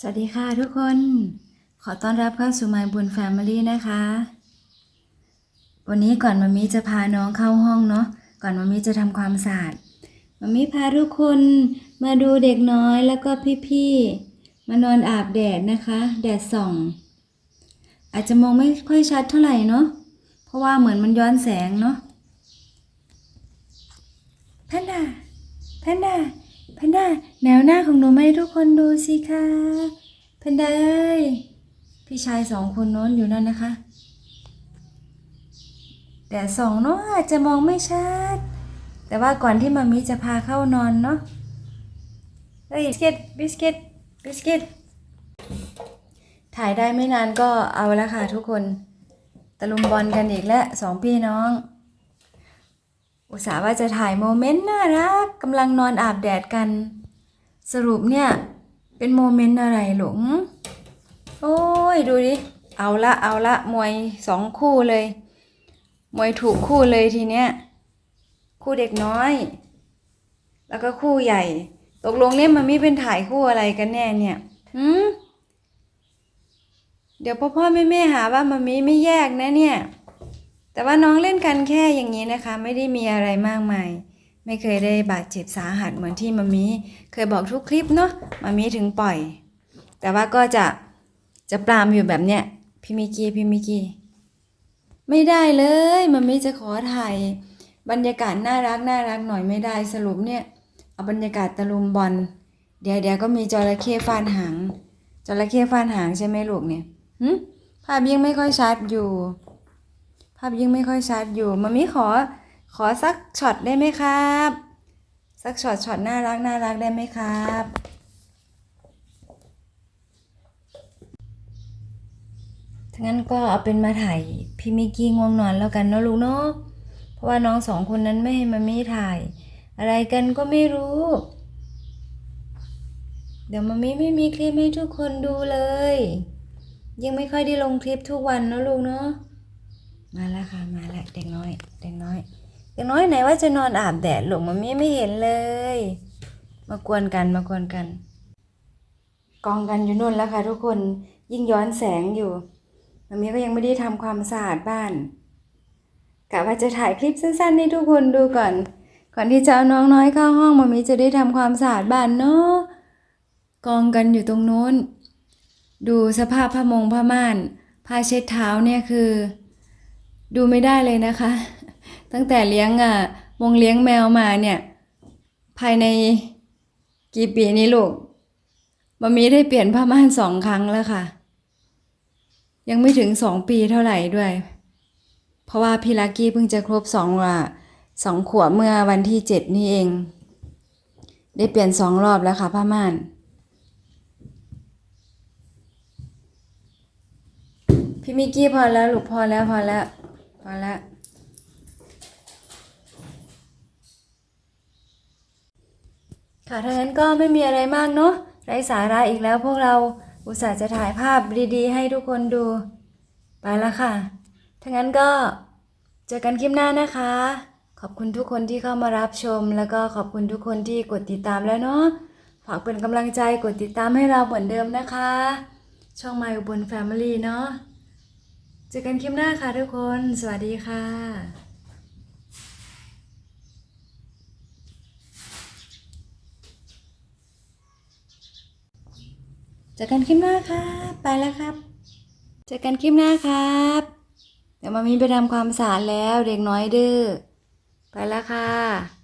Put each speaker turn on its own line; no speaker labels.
สวัสดีค่ะทุกคน ขอต้อนรับเข้าสู่ My บุญ Family นะคะ วันนี้ก่อนมามีจะพาน้องเข้าห้องเนาะ ก่อนมามีจะทำความสะอาดมามีพาทุกคนมาดูเด็กน้อยแล้วก็พี่ๆ มานอนอาบแดดนะคะ แดดส่อง อาจจะมองไม่ค่อยชัดเท่าไหร่เนาะ เพราะว่าเหมือนมันย้อนแสงเนาะแพนด้าแพนด้า แพนด้าแนวหน้าของหนูมาให้ทุกคนดูสิคะแพนด้าเอ้ยพี่ชายสองคนโน้นอยู่นั่นนะคะ แต่สองเนาะอาจจะมองไม่ชัด แต่ว่าก่อนที่มามีจะพาเข้านอนเนาะเฮ้ยบิสกิตบิสกิตบิสกิตถ่ายได้ไม่นานก็เอาละค่ะทุกคนตะลุมบอลกันอีกแล้วสองพี่น้อง อุตส่าห์ว่าจะถ่ายโมเมนต์น่ารักกำลังนอนอาบแดดกัน สรุปเนี่ย เป็นโมเมนต์อะไรหลง โอ้ยดูดิ เอาละเอาละมวยสองคู่เลย มวยถูกคู่เลยทีเนี้ย คู่เด็กน้อย แล้วก็คู่ใหญ่ ตกลงเนี่ยมันไม่เป็นถ่ายคู่อะไรกันแน่เนี่ยหืมเดี๋ยวพ่อพ่อแม่แม่หาว่ามันมีไม่แยกนะเนี่ย แต่ว่าน้องเล่นกันแค่อย่างนี้นะคะ ไม่ได้มีอะไรมากมาย ไม่เคยได้บาดเจ็บสาหัสเหมือนที่มามีเคยบอกทุกคลิปเนาะมามีถึงปล่อย แต่ว่าก็จะจะปรามอยู่แบบเนี้ยพี่มิกี้พี่มิกี้ไม่ได้เลยมามีจะขอถ่ายบรรยากาศน่ารักน่ารักหน่อยไม่ได้สรุปเนี่ยเอาบรรยากาศตะลุมบอลเดี๋ยวเดี๋ยวก็มีจระเข้ฟาดหางจระเข้ฟาดหางใช่ไหมลูกเนี่ยหึภาพยิ่งไม่ค่อยชัดอยู่ ภาพยิ่งไม่ค่อยชัดอยู่มามิขอขอสักช็อตได้ไหมครับ สักช็อตช็อตน่ารักน่ารักได้ไหมครับถ้างั้นก็เอาเป็นมาถ่ายพี่มิกกี้ง่วงนอนแล้วกันเนาะลูกเนาะเพราะว่าน้องสองคนนั้นไม่ให้มามิถ่าย อะไรกันก็ไม่รู้ เดี๋ยวมามิไม่มีคลิปให้ทุกคนดูเลย ยังไม่ค่อยได้ลงคลิปทุกวันเนาะลูกเนาะ มาแล้วค่ะมาแล้วเด็กน้อยเด็กน้อยเด็กน้อยไหนว่าจะนอนอาบแดดหลงมามีไม่เห็นเลย มากวนกันมากวนกัน กองกันอยู่นู่นแล้วค่ะ ทุกคนยิ่งย้อนแสงอยู่มามีก็ยังไม่ได้ทำความสะอาดบ้านกะว่าจะถ่ายคลิปสั้นๆให้ทุกคนดูก่อน ก่อนที่จะเอาน้องน้อยเข้าห้องมามีจะได้ทำความสะอาดบ้านเนาะกองกันอยู่ตรงนู้น ดูสภาพผ้ามงผ้าม่านผ้าเช็ดเท้าเนี่ยคือ ดูไม่ได้เลยนะคะ ตั้งแต่เลี้ยงอะวงเลี้ยงแมวมาเนี่ย ภายในกี่ปีนี้ลูกมามีได้เปลี่ยนผ้าม่านสองครั้งแล้วค่ะ ยังไม่ถึงสองปีเท่าไหร่ด้วย เพราะว่าพี่ลักกี้เพิ่งจะครบสองว่าสองขวบเมื่อวันที่เจ็ดนี่เอง ได้เปลี่ยนสองรอบแล้วค่ะผ้าม่านพี่มิกกี้พอแล้วลูกพอแล้วพอแล้ว อแล้วค่ะถ้างั้นก็ไม่มีอะไรมากเนาะไร้สาระอีกแล้วพวกเราอุตส่าห์จะถ่ายภาพดีๆ ให้ทุกคนดู ไปแล้วค่ะ ถ้างั้นก็เจอกันคลิปหน้านะคะ ขอบคุณทุกคนที่เข้ามารับชม แล้วก็ขอบคุณทุกคนที่กดติดตามแล้วเนาะฝากเป็นกำลังใจกดติดตามให้เราเหมือนเดิมนะคะ ช่อง My อุบล Family เนาะ เจอกันคลิปหน้าค่ะทุกคน สวัสดีค่ะเจอกันคลิปหน้าครับ ไปแล้วครับ เจอกันคลิปหน้าครับ เดี๋ยวมามีไปทำความสะอาดแล้วเด็กน้อยดื้อ ไปแล้วค่ะ